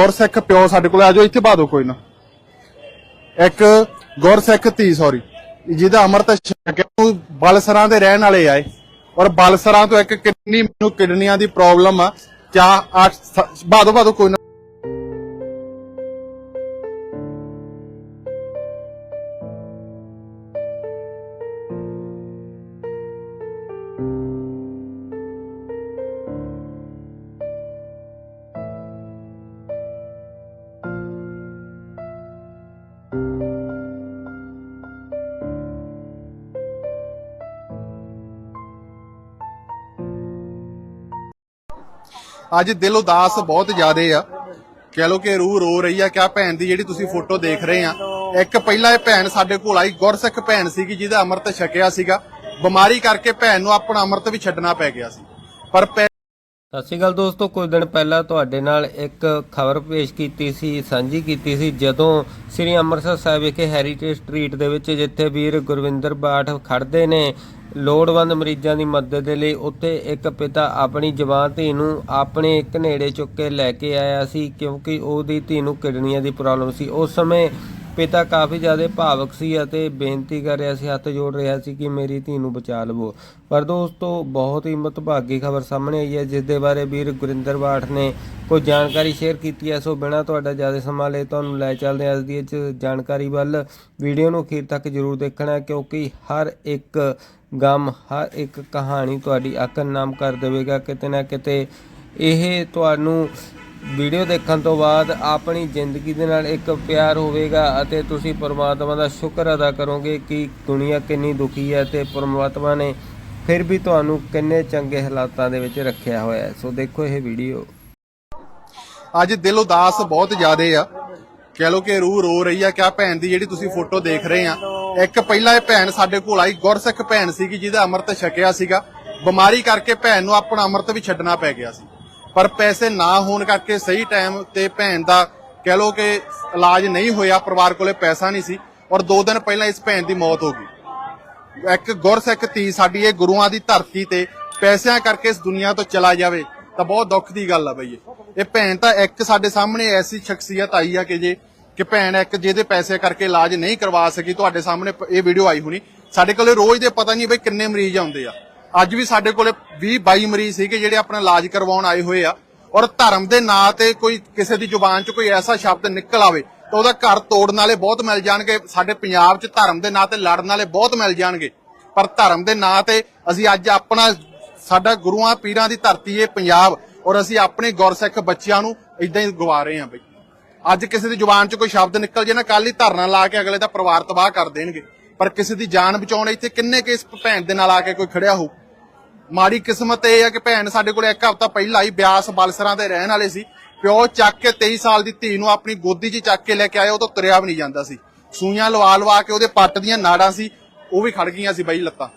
ਗੁਰਸਿੱਖ ਪਿਓ ਸਾਡੇ ਕੋਲ ਆ ਜਾਓ, ਇੱਥੇ ਬਾਦੋ ਕੋਈ ਨਾ। ਇੱਕ ਗੁਰਸਿੱਖ ਧੀ ਸੌਰੀ ਜਿਹਦਾ ਅਮਰਤ ਛਕਿਆ, ਉਹ ਬਲਸਰਾਂ ਦੇ ਰਹਿਣ ਵਾਲੇ ਆਏ ਔਰ ਬਲਸਰਾਂ ਤੋਂ ਇੱਕ ਕਿਡਨੀ, ਮੈਨੂੰ ਕਿਡਨੀਆਂ ਦੀ ਪ੍ਰੋਬਲਮ ਆ। ਕਿਆ ਅੱਠ ਬਾਦੋ ਬਾਦੋ ਕੋਈ ਨਾ। ਅੱਜ ਦਿਲ ਉਦਾਸ ਬਹੁਤ ਜ਼ਿਆਦੇ ਆ। ਕਹਿ ਲੋ ਕਿ ਰੂਹ ਰੋ ਰਹੀ ਆ, ਕਿਆ ਭੈਣ ਦੀ ਜਿਹੜੀ ਤੁਸੀਂ ਫੋਟੋ ਦੇਖ ਰਹੇ ਆ। ਇੱਕ ਪਹਿਲਾਂ ਇਹ ਭੈਣ ਸਾਡੇ ਕੋਲ ਆਈ, ਗੁਰਸਿੱਖ ਭੈਣ ਸੀਗੀ, ਜਿਹਦਾ ਅੰਮ੍ਰਿਤ ਛਕਿਆ ਸੀਗਾ। ਬਿਮਾਰੀ ਕਰਕੇ ਭੈਣ ਨੂੰ ਆਪਣਾ ਅੰਮ੍ਰਿਤ ਵੀ ਛੱਡਣਾ ਪੈ ਗਿਆ ਸੀ। ਪਰ ਸਤਿ ਸ਼੍ਰੀ ਅਕਾਲ ਦੋਸਤੋ, ਕੁਝ ਦਿਨ ਪਹਿਲਾਂ ਤੁਹਾਡੇ ਨਾਲ ਇੱਕ ਖਬਰ ਪੇਸ਼ ਕੀਤੀ ਸੀ, ਸਾਂਝੀ ਕੀਤੀ ਸੀ, ਜਦੋਂ ਸ੍ਰੀ ਅੰਮ੍ਰਿਤਸਰ ਸਾਹਿਬ ਵਿਖੇ ਹੈਰੀਟੇਜ ਸਟਰੀਟ ਦੇ ਵਿੱਚ ਜਿੱਥੇ ਵੀਰ ਗੁਰਵਿੰਦਰ ਬਾਠ ਖੜਦੇ ਨੇ, ਲੋੜਵੰਦ ਮਰੀਜ਼ਾਂ ਦੀ ਮਦਦ ਦੇ ਲਈ ਉੱਥੇ ਇੱਕ ਪਿਤਾ ਆਪਣੀ ਜਵਾਨ ਧੀ ਨੂੰ ਆਪਣੇ ਇੱਕ ਨੇੜੇ ਚੁੱਕ ਕੇ ਲੈ ਕੇ ਆਇਆ ਸੀ, ਕਿਉਂਕਿ ਉਹਦੀ ਧੀ ਨੂੰ ਕਿਡਨੀਆਂ ਦੀ ਪ੍ਰੋਬਲਮ ਸੀ। ਉਸ ਸਮੇਂ ਪਿਤਾ ਕਾਫੀ ਜ਼ਿਆਦਾ ਭਾਵਕ ਸੀ ਅਤੇ ਬੇਨਤੀ ਕਰ ਰਿਹਾ ਸੀ, ਹੱਥ ਜੋੜ ਰਿਹਾ ਸੀ ਕਿ ਮੇਰੀ ਧੀ ਨੂੰ ਬਚਾ ਲਵੋ। ਪਰ ਦੋਸਤੋ, ਬਹੁਤ ਹੀ ਮਤਭਾਗੀ ਖਬਰ ਸਾਹਮਣੇ ਆਈ ਹੈ ਜਿਸ ਦੇ ਬਾਰੇ ਵੀਰ ਗੁਰਿੰਦਰ ਬਾਠ ਨੇ ਕੋਈ ਜਾਣਕਾਰੀ ਸ਼ੇਅਰ ਕੀਤੀ ਹੈ। ਸੋ ਬਿਨਾਂ ਤੁਹਾਡਾ ਜ਼ਿਆਦਾ ਸਮਾਂ ਲਏ ਤੁਹਾਨੂੰ ਲੈ ਚੱਲਦੇ ਹਾਂ ਅੱਜ ਦੀ ਇਸ ਜਾਣਕਾਰੀ ਵੱਲ। ਵੀਡੀਓ ਨੂੰ ਅਖੀਰ ਤੱਕ ਜਰੂਰ ਦੇਖਣਾ ਕਿਉਂਕਿ ਹਰ ਇੱਕ ਗਮ, ਹਰ ਇੱਕ ਕਹਾਣੀ ਤੁਹਾਡੀ ਅੱਖ ਨਾਮ ਕਰ ਦੇਵੇਗਾ। ਕਿਤੇ ਨਾ ਕਿਤੇ ਇਹ ਤੁਹਾਨੂੰ ਵੀਡੀਓ ਦੇਖਣ ਤੋਂ ਬਾਅਦ ਆਪਣੀ ਜ਼ਿੰਦਗੀ ਦੇ ਨਾਲ ਇੱਕ ਪਿਆਰ ਹੋਵੇਗਾ ਅਤੇ ਤੁਸੀਂ ਪਰਮਾਤਮਾ ਦਾ ਸ਼ੁਕਰ ਅਦਾ ਕਰੋਗੇ ਕਿ ਦੁਨੀਆ ਕਿੰਨੀ ਦੁਖੀ ਹੈ ਤੇ ਪਰਮਾਤਮਾ ਨੇ ਫਿਰ ਵੀ ਤੁਹਾਨੂੰ ਕਿੰਨੇ ਚੰਗੇ ਹਾਲਾਤਾਂ ਦੇ ਵਿੱਚ ਰੱਖਿਆ ਹੋਇਆ ਹੈ। ਸੋ ਦੇਖੋ ਇਹ ਵੀਡੀਓ। ਅੱਜ ਦਿਲ ਉਦਾਸ ਬਹੁਤ ਜ਼ਿਆਦੇ ਆ। ਕਹਿ ਲੋ ਕਿ ਰੂਹ ਰੋ ਰਹੀ ਆ, ਕਿਆ ਭੈਣ ਦੀ ਜਿਹੜੀ ਤੁਸੀਂ ਫੋਟੋ ਦੇਖ ਰਹੇ ਆ। ਇੱਕ ਪਹਿਲਾਂ ਇਹ ਭੈਣ ਸਾਡੇ ਕੋਲ ਆਈ, ਗੁਰਸਿੱਖ ਭੈਣ ਸੀਗੀ ਜਿਹਦਾ ਅੰਮ੍ਰਿਤ ਛਕਿਆ ਸੀਗਾ। ਬਿਮਾਰੀ ਕਰਕੇ ਭੈਣ ਨੂੰ ਆਪਣਾ ਅੰਮ੍ਰਿਤ ਵੀ ਛੱਡਣਾ ਪੈ ਗਿਆ ਸੀ। ਪਰ ਪੈਸੇ ਨਾ ਹੋਣ ਕਰਕੇ ਸਹੀ ਟਾਈਮ ਤੇ ਭੈਣ ਦਾ ਕਹਿ ਲੋ ਕਿ ਇਲਾਜ ਨਹੀਂ ਹੋਇਆ, ਪਰਿਵਾਰ ਕੋਲੇ ਪੈਸਾ ਨਹੀਂ ਸੀ ਔਰ 2 ਦਿਨ ਪਹਿਲਾਂ ਇਸ ਭੈਣ ਦੀ ਮੌਤ ਹੋ ਗਈ। ਇੱਕ ਗੁਰਸਿੱਖ ਧੀ ਸਾਡੀ, ਇਹ ਗੁਰੂਆਂ ਦੀ ਧਰਤੀ ਤੇ ਪੈਸਿਆਂ ਕਰਕੇ ਇਸ ਦੁਨੀਆ ਤੋਂ ਚਲਾ ਜਾਵੇ, ਤਾਂ ਬਹੁਤ ਦੁੱਖ ਦੀ ਗੱਲ ਆ ਬਈ ਇਹ ਭੈਣ ਤਾਂ ਇੱਕ ਸਾਡੇ ਸਾਹਮਣੇ ਐਸੀ ਸ਼ਖਸੀਅਤ ਆਈ ਆ ਕਿ ਜੇ, ਕਿ ਭੈਣ ਇੱਕ ਜਿਹਦੇ ਪੈਸੇ ਕਰਕੇ ਇਲਾਜ ਨਹੀਂ ਕਰਵਾ ਸਕੀ, ਤੁਹਾਡੇ ਸਾਹਮਣੇ ਇਹ ਵੀਡੀਓ ਆਈ ਹੋਣੀ। ਸਾਡੇ ਕੋਲੇ ਰੋਜ਼ ਦੇ ਪਤਾ ਨਹੀਂ ਬਈ ਕਿੰਨੇ ਮਰੀਜ਼ ਆਉਂਦੇ ਆ। ਅੱਜ ਵੀ ਸਾਡੇ ਕੋਲੇ 20 22 ਮਰੀਜ਼ ਸੀਗੇ ਜਿਹੜੇ ਆਪਣਾ ਇਲਾਜ ਕਰਵਾਉਣ ਆਏ ਹੋਏ ਆ। ਔਰ ਧਰਮ ਦੇ ਨਾਂ ਤੇ ਕੋਈ ਕਿਸੇ ਦੀ ਜ਼ੁਬਾਨ 'ਚ ਕੋਈ ਐਸਾ ਸ਼ਬਦ ਨਿਕਲ ਆਵੇ ਤਾਂ ਉਹਦਾ ਘਰ ਤੋੜਨ ਵਾਲੇ ਬਹੁਤ ਮਿਲ ਜਾਣਗੇ। ਸਾਡੇ ਪੰਜਾਬ 'ਚ ਧਰਮ ਦੇ ਨਾਂ ਤੇ ਲੜਨ ਵਾਲੇ ਬਹੁਤ ਮਿਲ ਜਾਣਗੇ। ਪਰ ਧਰਮ ਦੇ ਨਾਂ ਤੇ ਅਸੀਂ ਅੱਜ ਆਪਣਾ ਸਾਡਾ ਗੁਰੂਆਂ ਪੀਰਾਂ ਦੀ ਧਰਤੀ ਏ ਪੰਜਾਬ। ਔਰ ਅਸੀਂ ਆਪਣੇ ਗੁਰਸਿੱਖ ਬੱਚਿਆਂ ਨੂੰ ਇਦਾਂ ਹੀ ਗਵਾ ਰਹੇ ਹਾਂ ਬਈ। ਅੱਜ ਕਿਸੇ ਦੀ ਜ਼ੁਬਾਨ 'ਚ ਕੋਈ ਸ਼ਬਦ ਨਿਕਲ ਜੇ ਨਾ ਕੱਲ ਹੀ ਧਰਨਾ ਲਾ ਕੇ ਅਗਲੇ ਦਾ ਪਰਿਵਾਰ ਤਬਾਹ ਕਰ ਦੇਣਗੇ। ਪਰ ਕਿਸੇ ਦੀ ਜਾਨ ਬਚਾਉਣ ਇੱਥੇ ਕਿੰਨੇ ਕੇਸ ਭੈਣ ਦੇ ਨਾਲ ਆ ਕੇ ਕੋਈ ਖੜਿਆ ਹੋ ਮਾੜੀ ਕਿਸਮਤ ਇਹ ਆ ਕਿ ਭੈਣ ਸਾਡੇ ਕੋਲ ਇੱਕ ਹਫ਼ਤਾ ਪਹਿਲਾਂ ਹੀ ਬਿਆਸ ਬਲਸਰਾਂ ਦੇ ਰਹਿਣ ਵਾਲੇ ਸੀ। ਪਿਓ ਚੱਕ ਕੇ 23 ਸਾਲ ਦੀ ਧੀ ਨੂੰ ਆਪਣੀ ਗੋਦੀ 'ਚ ਚੱਕ ਕੇ ਲੈ ਕੇ ਆਏ ਉਹ ਤੋਂ ਤੁਰਿਆ ਵੀ ਨਹੀਂ ਜਾਂਦਾ ਸੀ। ਸੂਈਆਂ ਲਵਾ ਲਵਾ ਕੇ ਉਹਦੇ ਪੱਟ ਦੀਆਂ ਨਾੜਾਂ ਸੀ, ਉਹ ਵੀ ਖੜ ਗਈਆਂ ਸੀ ਬਈ ਲੱਤਾਂ।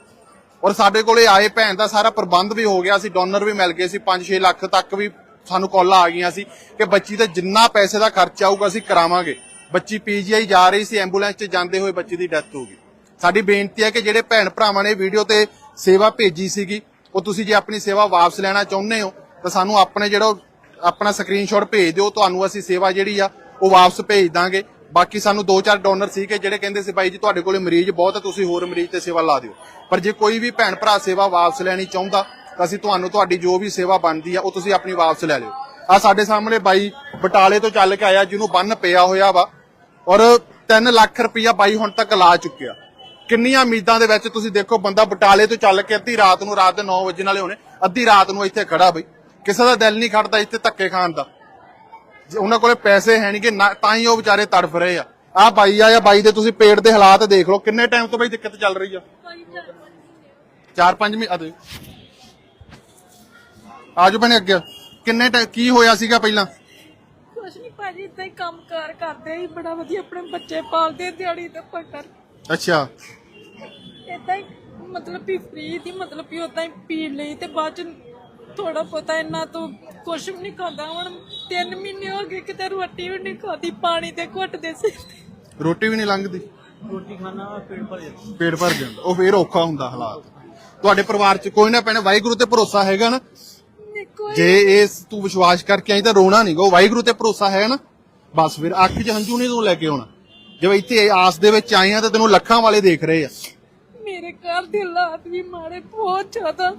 ਔਰ ਸਾਡੇ ਕੋਲੇ ਆਏ ਭੈਣ ਦਾ ਸਾਰਾ ਪ੍ਰਬੰਧ ਵੀ ਹੋ ਗਿਆ ਸੀ, ਡੋਨਰ ਵੀ ਮਿਲ ਗਏ ਸੀ 5-6 ਲੱਖ ਤੱਕ ਵੀ ਸਾਨੂੰ ਕਾਲਾਂ ਆ ਗਈਆਂ ਸੀ ਕਿ ਬੱਚੀ ਤੇ ਜਿੰਨਾ ਪੈਸੇ ਦਾ ਖਰਚਾ ਆਊਗਾ ਅਸੀਂ ਕਰਾਵਾਂਗੇ। ਬੱਚੀ ਪੀਜੀਆਈ ਜਾ ਰਹੀ ਸੀ, ਐਂਬੂਲੈਂਸ 'ਚ ਜਾਂਦੇ ਹੋਏ ਬੱਚੀ ਦੀ ਡੈਥ ਹੋ ਗਈ। ਸਾਡੀ ਬੇਨਤੀ ਹੈ ਕਿ ਜਿਹੜੇ ਭੈਣ ਭਰਾਵਾਂ ਨੇ ਵੀਡੀਓ ਤੇ ਸੇਵਾ ਭੇਜੀ ਸੀਗੀ ਉਹ ਤੁਸੀਂ ਜੇ ਆਪਣੀ ਸੇਵਾ ਵਾਪਸ ਲੈਣਾ ਚਾਹੁੰਦੇ ਹੋ, ਤਾਂ ਸਾਨੂੰ ਆਪਣੇ ਜਿਹੜਾ ਆਪਣਾ ਸਕਰੀਨਸ਼ਾਟ ਭੇਜ ਦਿਓ, ਤੁਹਾਨੂੰ ਅਸੀਂ ਸੇਵਾ ਜਿਹੜੀ ਆ, ਉਹ ਵਾਪਸ ਭੇਜ ਦਾਂਗੇ। ਬਾਕੀ ਸਾਨੂੰ ਦੋ ਚਾਰ ਡੋਨਰ ਸੀਗੇ ਜਿਹੜੇ ਕਹਿੰਦੇ ਸੀ, ਬਾਈ ਜੀ, ਤੁਹਾਡੇ ਕੋਲੇ ਮਰੀਜ਼ ਬਹੁਤ ਆ, ਤੁਸੀਂ ਹੋਰ ਮਰੀਜ਼ ਤੇ ਸੇਵਾ ਲਾ ਦਿਓ। ਪਰ ਜੇ ਕੋਈ ਵੀ ਭੈਣ ਭਰਾ ਸੇਵਾ ਵਾਪਸ ਲੈਣੀ ਚਾਹੁੰਦਾ, ਤਾਂ ਅਸੀਂ ਤੁਹਾਨੂੰ ਤੁਹਾਡੀ ਜੋ ਵੀ ਸੇਵਾ ਬਣਦੀ ਆ, ਉਹ ਤੁਸੀਂ ਆਪਣੀ ਵਾਪਸ ਲੈ ਲਿਓ। ਆ ਸਾਡੇ ਸਾਹਮਣੇ ਬਾਈ ਬਟਾਲੇ ਤੋਂ ਚੱਲ ਕੇ ਆਇਆ, ਜਿਹਨੂੰ ਬੰਨ ਪਿਆ ਹੋਇਆ ਵਾ, ਔਰ 3 ਲੱਖ ਰੁਪਇਆ ਬਾਈ ਹੁਣ ਤੱਕ ਲਾ ਚੁੱਕਿਆ। ਕਿੰਨੀਆਂ ਉਮੀਦਾਂ ਦੇ ਵਿੱਚ ਤੁਸੀਂ ਦੇਖੋ ਬੰਦਾ ਬਟਾਲੇ ਤੋਂ ਚੱਲ ਕੇ ਅੱਧੀ ਰਾਤ ਨੂੰ ਰਾਤ ਦੇ 9 ਵਜੇ ਨਾਲੇ ਹੋਣੇ, ਅੱਧੀ ਰਾਤ ਨੂੰ ਇੱਥੇ ਖੜਾ ਬਈ। ਕਿਸੇ ਦਾ ਦਿਲ ਨਹੀਂ ਖੜਦਾ ਇੱਥੇ ਧੱਕੇ ਖਾਣ ਦਾ। ਜੇ ਉਹਨਾਂ ਕੋਲੇ ਪੈਸੇ ਹੈ ਨਹੀਂਗੇ ਤਾਂ ਹੀ ਉਹ ਵਿਚਾਰੇ ਤੜਫ ਰਹੇ ਆ। ਆ ਬਾਈ ਆ ਜਾਂ ਬਾਈ ਦੇ ਤੁਸੀਂ ਪੇਟ ਦੇ ਹਾਲਾਤ ਦੇਖ ਲਓ, ਕਿੰਨੇ ਟਾਈਮ ਤੋਂ ਬਈ ਦਿੱਕਤ ਚੱਲ ਰਹੀ ਆ? 4-5 ਮਹੀਨੇ। ਆਜੋ ਬਣੇ ਅੱਗੇ। ਕਿੰਨੇ ਕੀ ਹੋਇਆ ਸੀਗਾ ਪਹਿਲਾਂ? ਕੁਛ ਨਹੀਂ ਭਾਜੀ, ਇਦਾਂ ਹੀ ਕੰਮ ਕਰਦੇ ਹੀ ਬੜਾ ਵਧੀਆ, ਆਪਣੇ ਬੱਚੇ ਪਾਲਦੇ ਦਿਹਾੜੀ ਤੇ ਪਟਰ ਅੱਛਾ। ਇਦਾਂ ਹੀ ਮਤਲਬ ਵੀ ਫ੍ਰੀ ਦੀ ਮਤਲਬ ਵੀ ਉਦਾਂ ਹੀ ਪੀ ਲਈ ਤੇ ਬਾਅਦ ਚ ਥੋੜਾ ਪਤਾ ਇੰਨਾ ਤੋਂ ਕੁਛ ਵੀ ਨਹੀਂ ਖਾਂਦਾ। ਹੁਣ 3 ਮਹੀਨੇ ਹੋ ਗਏ ਕਿਤੇ ਰੋਟੀ ਵੀ ਨਹੀਂ ਖਾਦੀ ਪਾਣੀ ਤੇ ਘੁੱਟ ਦੇ ਸੀ ਰੋਟੀ ਵੀ ਨਹੀਂ ਲੰਘਦੀ? ਰੋਟੀ ਖਾਣਾ ਪੇਟ ਭਰ ਜਾਂਦਾ। ਪੇਟ ਭਰ ਜਾਂਦਾ। ਉਹ ਫੇਰ ਔਖਾ ਹੁੰਦਾ ਹਾਲਾਤ। ਤੁਹਾਡੇ ਪਰਿਵਾਰ ਚ ਕੋਈ ਨਾ ਪੈਣਾ ਵਾਹਿਗੁਰੂ ਤੇ ਭਰੋਸਾ ਹੈਗਾ ਨਾ? ਕੋਈ ਜੇ ਇਹ ਤੂੰ ਵਿਸ਼ਵਾਸ ਕਰਕੇ ਆਈ ਤਾਂ ਰੋਣਾ ਨਹੀਂ ਗਾ। ਵਾਹਿਗੁਰੂ ਤੇ ਭਰੋਸਾ ਹੈ ਨਾ? ਬਸ ਫਿਰ ਅੱਖ 'ਚ ਹੰਝੂ ਨਹੀਂ ਤੂੰ ਲੈ ਕੇ ਆਉਣਾ। ਜਿਵੇਂ ਇੱਥੇ ਆਸ ਦੇ ਵਿੱਚ ਆਏ ਆ ਤਾਂ ਤੈਨੂੰ ਲੱਖਾਂ ਵਾਲੇ ਦੇਖ ਰਹੇ ਆ। ਮੇਰੇ ਘਰ ਦੇ ਹਾਲਾਤ ਵੀ ਮਾੜੇ ਬਹੁਤ ਜ਼ਿਆਦਾ।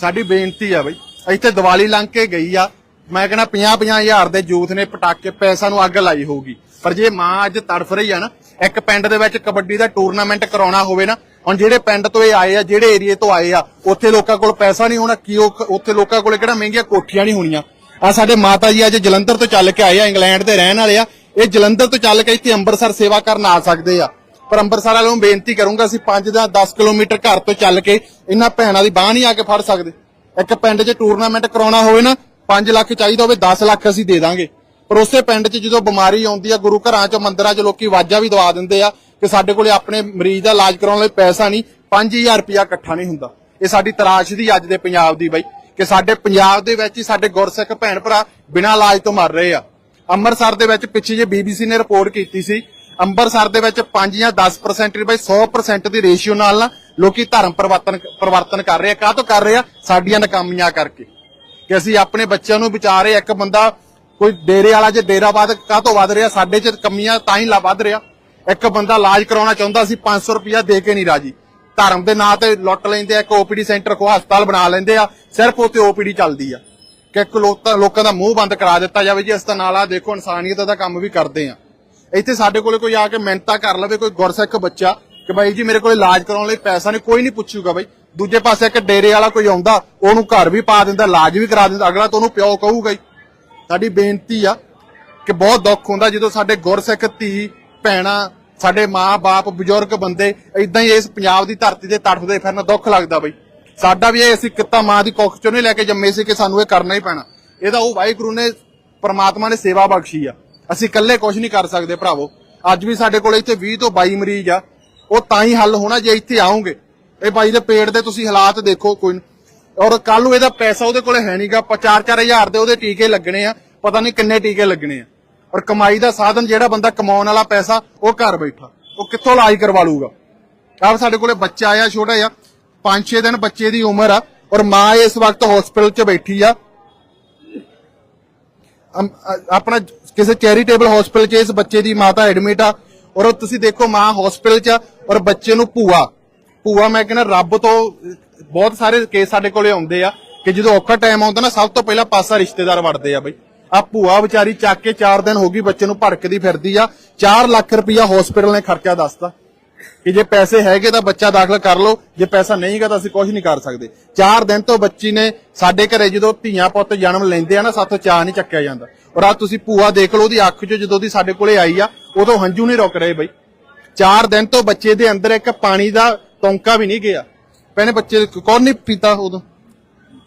ਸਾਡੀ ਬੇਨਤੀ ਆ ਬਈ ਇੱਥੇ ਦੀਵਾਲੀ ਲੰਘ ਕੇ ਗਈ ਆ। ਮੈਂ ਕਹਿੰਦਾ 50 50 ਹਜ਼ਾਰ ਦੇ ਯੂਥ ਨੇ ਪਟਾਕੇ ਪੈਸਾ ਨੂੰ ਅੱਗ ਲਾਈ ਹੋਊਗੀ। ਪਰ ਜੇ ਮਾਂ ਅੱਜ ਤੜਫ ਰਹੀ ਆ ਨਾ ਇੱਕ ਪਿੰਡ ਦੇ ਵਿੱਚ ਕਬੱਡੀ ਦਾ ਟੂਰਨਾਮੈਂਟ ਕਰਾਉਣਾ ਹੋਵੇ ਨਾ ਹੁਣ ਜਿਹੜੇ ਪਿੰਡ ਤੋਂ ਇਹ ਆਏ ਆ ਜਿਹੜੇ ਏਰੀਏ ਤੋਂ ਆਏ ਆ ਉੱਥੇ ਲੋਕਾਂ ਕੋਲ ਪੈਸਾ ਨਹੀਂ ਹੋਣਾ ਕੀ ਉਹ ਉੱਥੇ ਲੋਕਾਂ ਕੋਲ ਕਿਹੜਾ ਮਹਿੰਗੀਆਂ ਕੋਠੀਆਂ ਨਹੀਂ ਹੋਣੀਆਂ। ਆ ਸਾਡੇ ਮਾਤਾ ਜੀ ਅੱਜ ਜਲੰਧਰ ਤੋਂ ਚੱਲ ਕੇ ਆਏ ਆ ਇੰਗਲੈਂਡ ਦੇ ਰਹਿਣ ਵਾਲੇ ਆ। ਇਹ ਜਲੰਧਰ ਤੋਂ ਚੱਲ ਕੇ ਇੱਥੇ ਅੰਮ੍ਰਿਤਸਰ ਸੇਵਾ ਕਰਨ ਆ ਸਕਦੇ ਆ। ਪਰ ਅੰਮ੍ਰਿਤਸਰ ਵਾਲਿਆਂ ਨੂੰ ਬੇਨਤੀ ਕਰੂੰਗਾ ਅਸੀਂ 5 ਜਾਂ 10 ਕਿਲੋਮੀਟਰ ਘਰ ਤੋਂ ਚੱਲ ਕੇ ਇਹਨਾਂ ਭੈਣਾਂ ਦੀ ਬਾਹ ਨਹੀਂ ਆ ਕੇ ਫੜ ਸਕਦੇ। ਇੱਕ ਪਿੰਡ 'ਚ ਟੂਰਨਾਮੈਂਟ ਕਰਾਉਣਾ ਹੋਵੇ ਨਾ 5 ਲੱਖ ਚਾਹੀਦਾ ਹੋਵੇ 10 ਲੱਖ ਅਸੀਂ ਦੇ ਦਾਂਗੇ। ਪਰ ਉਸੇ ਪਿੰਡ 'ਚ ਜਦੋਂ ਬਿਮਾਰੀ ਆਉਂਦੀ ਆ, ਗੁਰੂ ਘਰਾਂ 'ਚ ਮੰਦਿਰਾਂ 'ਚ ਲੋਕੀ ਵਾਜਾਂ ਵੀ ਦਵਾ ਦਿੰਦੇ ਆ ਕਿ ਸਾਡੇ ਕੋਲੇ ਆਪਣੇ ਮਰੀਜ਼ ਦਾ ਇਲਾਜ ਕਰਾਉਣ ਲਈ ਪੈਸਾ ਨਹੀਂ 5000 ਰੁਪਇਆ ਇਕੱਠਾ ਨਹੀਂ ਹੁੰਦਾ। ਇਹ ਸਾਡੀ ਤਰਾਸ਼ ਦੀ ਅੱਜ ਦੇ ਪੰਜਾਬ ਦੀ ਬਾਈ, ਕਿ ਸਾਡੇ ਪੰਜਾਬ ਦੇ ਵਿੱਚ ਹੀ ਸਾਡੇ ਗੁਰਸਿੱਖ ਭੈਣ ਭਰਾ ਬਿਨਾਂ ਇਲਾਜ ਤੋਂ ਮਰ ਰਹੇ ਆ। ਅੰਮ੍ਰਿਤਸਰ ਦੇ ਵਿੱਚ ਪਿੱਛੇ ਜੇ ਬੀਬੀਸੀ ਨੇ ਰਿਪੋਰਟ ਕੀਤੀ ਸੀ, ਅੰਮ੍ਰਿਤਸਰ ਦੇ ਵਿੱਚ 5 ਜਾਂ 10% ਦੀ ਬਈ 100% ਦੀ ਰੇਸ਼ੀਓ ਨਾਲ ਨਾ ਲੋਕੀ ਧਰਮ ਪਰਿਵਰਤਨ ਪਰਿਵਰਤਨ ਕਰ ਰਹੇ ਆ। ਕਾਹ ਤੋਂ ਕਰ ਰਹੇ ਆ? ਸਾਡੀਆਂ ਨਕਾਮੀਆਂ ਕਰਕੇ। ਕਿ ਅਸੀਂ ਆਪਣੇ ਬੱਚਿਆਂ ਨੂੰ ਵਿਚਾਰ ਰਹੇ ਇੱਕ ਬੰਦਾ ਕੋਈ ਡੇਰੇ ਵਾਲਾ ਜੇ ਡੇਰਾਬਾਦ ਕਾਹ ਤੋਂ ਵੱਧ ਰਿਹਾ? ਸਾਡੇ ਚ ਕਮੀਆਂ ਤਾਂ ਹੀ ਲਾ ਵੱਧ ਰਿਹਾ। ਇੱਕ ਬੰਦਾ ਇਲਾਜ ਕਰਾਉਣਾ ਚਾਹੁੰਦਾ ਸੀ 500 ਰੁਪਇਆ ਦੇ ਕੇ ਨਹੀਂ ਰਾਜੀ। ਧਰਮ ਦੇ ਨਾਂ ਤੇ ਲੁੱਟ ਲੈਂਦੇ ਆ, ਇੱਕ ਓਪੀਡੀ ਸੈਂਟਰ ਕੋ ਹਸਪਤਾਲ ਬਣਾ ਲੈਂਦੇ ਆ, ਸਿਰਫ ਉੱਤੇ ਓਪੀਡੀ ਚੱਲਦੀ ਆ। ਕਿ ਇੱਕ ਲੋਕਾਂ ਦਾ ਮੂੰਹ ਬੰਦ ਕਰਾ ਦਿੱਤਾ ਜਾਵੇ ਜੀ, ਇਸ ਦਾ ਨਾਲ ਆ ਦੇਖੋ, ਇਨਸਾਨੀਅਤ ਦਾ ਕੰਮ ਵੀ ਕਰਦੇ ਆ। ਇੱਥੇ ਸਾਡੇ ਕੋਲੇ ਕੋਈ ਆ ਕੇ ਮਿਹਨਤਾਂ ਕਰ ਲਵੇ, ਕੋਈ ਗੁਰਸਿੱਖ ਬੱਚਾ, ਕਿ ਬਾਈ ਜੀ, ਮੇਰੇ ਕੋਲ ਇਲਾਜ ਕਰਾਉਣ ਲਈ ਪੈਸਾ ਨਹੀਂ, ਕੋਈ ਨਹੀਂ ਪੁੱਛੂਗਾ ਬਾਈ। ਦੂਜੇ ਪਾਸੇ ਇੱਕ ਡੇਰੇ ਵਾਲਾ ਕੋਈ ਆਉਂਦਾ, ਉਹਨੂੰ ਘਰ ਵੀ ਪਾ ਦਿੰਦਾ, ਇਲਾਜ ਵੀ ਕਰਾ ਦਿੰਦਾ, ਅਗਲਾ ਤਾਂ ਉਹਨੂੰ ਪਿਓ ਕਹੂਗਾ ਹੀ ਸਾਡੀ ਬੇਨਤੀ ਆ ਕਿ ਬਹੁਤ ਦੁੱਖ ਹੁੰਦਾ ਜਦੋਂ ਸਾਡੇ ਗੁਰਸਿੱਖ ਧੀ, ਭੈਣਾਂ, ਸਾਡੇ ਮਾਂ-ਬਾਪ, ਬਜ਼ੁਰਗ ਬੰਦੇ ਇਦਾਂ ਹੀ ਇਸ ਪੰਜਾਬ ਦੀ ਧਰਤੀ ਤੇ ਤੜਫਦੇ ਫਿਰਨ, ਦੁੱਖ ਲੱਗਦਾ ਬਈ। ਸਾਡਾ ਵੀ ਇਹ ਅਸੀਂ ਕਿੱਤਾ ਮਾਂ ਦੀ ਕੁੱਖ ਚੋਂ ਨਹੀਂ ਲੈ ਕੇ ਜੰਮੇ ਸੀ ਕਿ ਸਾਨੂੰ ਇਹ ਕਰਨਾ ਹੀ ਪੈਣਾ। ਇਹਦਾ ਉਹ ਵਾਹਿਗੁਰੂ ਨੇ, ਪ੍ਰਮਾਤਮਾ ਨੇ ਸੇਵਾ ਬਖਸ਼ੀ ਆ। ਅਸੀਂ ਇਕੱਲੇ ਕੁਝ ਨਹੀਂ ਕਰ ਸਕਦੇ ਭਰਾਵੋ। ਅੱਜ ਵੀ ਸਾਡੇ ਕੋਲ ਇੱਥੇ 20 ਤੋਂ 22 ਮਰੀਜ਼ ਆ। ਉਹ ਤਾਂ ਹੀ ਹੱਲ ਹੋਣਾ ਜੇ ਇੱਥੇ ਆਉਂਗੇ। ਇਹ ਬਾਈ ਦੇ ਪੇਟ ਦੇ ਤੁਸੀਂ ਹਾਲਾਤ ਦੇਖੋ ਕੋਈ ਔਰ ਕੱਲ ਨੂੰ ਇਹਦਾ ਪੈਸਾ ਉਹਦੇ ਕੋਲੇ ਹੈ ਨਹੀਂਗਾ 4-4 ਹਜ਼ਾਰ ਦੇ ਉਹਦੇ ਟੀਕੇ ਲੱਗਣੇ ਆ। ਪਤਾ ਨਹੀਂ ਕਿੰਨੇ ਟੀਕੇ ਲੱਗਣੇ ਆ। ਔਰ ਕਮਾਈ ਦਾ ਸਾਧਨ ਜਿਹੜਾ ਬੰਦਾ ਕਮਾਉਣ ਵਾਲਾ ਪੈਸਾ ਉਹ ਘਰ ਬੈਠਾ। ਉਹ ਕਿੱਥੋਂ ਇਲਾਜ ਕਰਵਾ ਲੂਗਾ ਆਪ ਸਾਡੇ ਕੋਲੇ ਬੱਚਾ ਆਇਆ, ਛੋਟਾ ਜਿਹਾ। 5-6 ਦਿਨ ਬੱਚੇ ਦੀ ਉਮਰ ਆ ਔਰ ਮਾਂ ਇਸ ਵਕਤ ਹਸਪੀਟਲ 'ਚ ਬੈਠੀ ਆ। ਆਪਣਾ ਕਿਸੇ ਚੈਰੀਟੇਬਲ ਹਸਪੀਟਲ 'ਚ ਇਸ ਬੱਚੇ ਦੀ ਮਾਤਾ ਐਡਮਿਟ ਆ ਔਰ ਤੁਸੀਂ ਦੇਖੋ ਮਾਂ ਹਸਪੀਟਲ 'ਚ ਔਰ ਬੱਚੇ ਨੂੰ ਭੂਆ। ਭੂਆ ਮੈਂ ਕਹਿੰਦਾ ਰੱਬ ਤੋਂ, ਬਹੁਤ ਸਾਰੇ ਕੇਸ ਸਾਡੇ ਕੋਲੇ ਆਉਂਦੇ ਆ ਕਿ ਜਦੋਂ ਔਖਾ ਟਾਈਮ ਆਉਂਦਾ ਨਾ ਸਭ ਤੋਂ ਪਹਿਲਾਂ ਪਾਸਾ ਰਿਸ਼ਤੇਦਾਰ ਵੜਦੇ ਆ ਬਈ। ਆ ਭੂਆ ਵਿਚਾਰੀ ਚੱਕ ਕੇ 4 ਦਿਨ ਹੋ ਗਈ ਬੱਚੇ ਨੂੰ ਭੜਕਦੀ ਫਿਰਦੀ ਆ। 4 ਲੱਖ ਰੁਪਇਆ ਹਸਪੀਟਲ ਨੇ ਖਰਚਾ ਦੱਸਦਾ ਕਿ ਜੇ ਪੈਸੇ ਹੈਗੇ ਤਾਂ ਬੱਚਾ ਦਾਖਲ ਕਰ ਲਓ ਜੇ ਪੈਸਾ ਨਹੀਂਗਾ ਤਾਂ ਅਸੀਂ ਕੁਝ ਨਹੀਂ ਕਰ ਸਕਦੇ। 4 ਦਿਨ ਤੋਂ ਬੱਚੀ ਨੇ ਸਾਡੇ ਘਰੇ ਜਦੋਂ ਧੀਆਂ ਪੁੱਤ ਜਨਮ ਲੈਂਦੇ ਆ ਨਾ ਸਾਥੋਂ ਚਾਹ ਨਹੀਂ ਚੱਕਿਆ ਜਾਂਦਾ। ਔਰ ਆ ਤੁਸੀਂ ਭੂਆ ਦੇਖ ਲਓ ਉਹਦੀ ਅੱਖ 'ਚ ਜਦੋਂ ਦੀ ਸਾਡੇ ਕੋਲੇ ਆਈ ਆ ਉਦੋਂ ਹੰਝੂ ਨਹੀਂ ਰੁਕ ਰਹੇ ਬਈ। 4 ਦਿਨ ਤੋਂ ਬੱਚੇ ਦੇ ਅੰਦਰ ਇੱਕ ਪਾਣੀ ਦਾ ਟੌਂਕਾ ਵੀ ਨਹੀਂ ਗਿਆ। ਪਹਿਲੇ ਬੱਚੇ ਕੌਣ ਨਹੀਂ ਪੀਤਾ ਉਦੋਂ?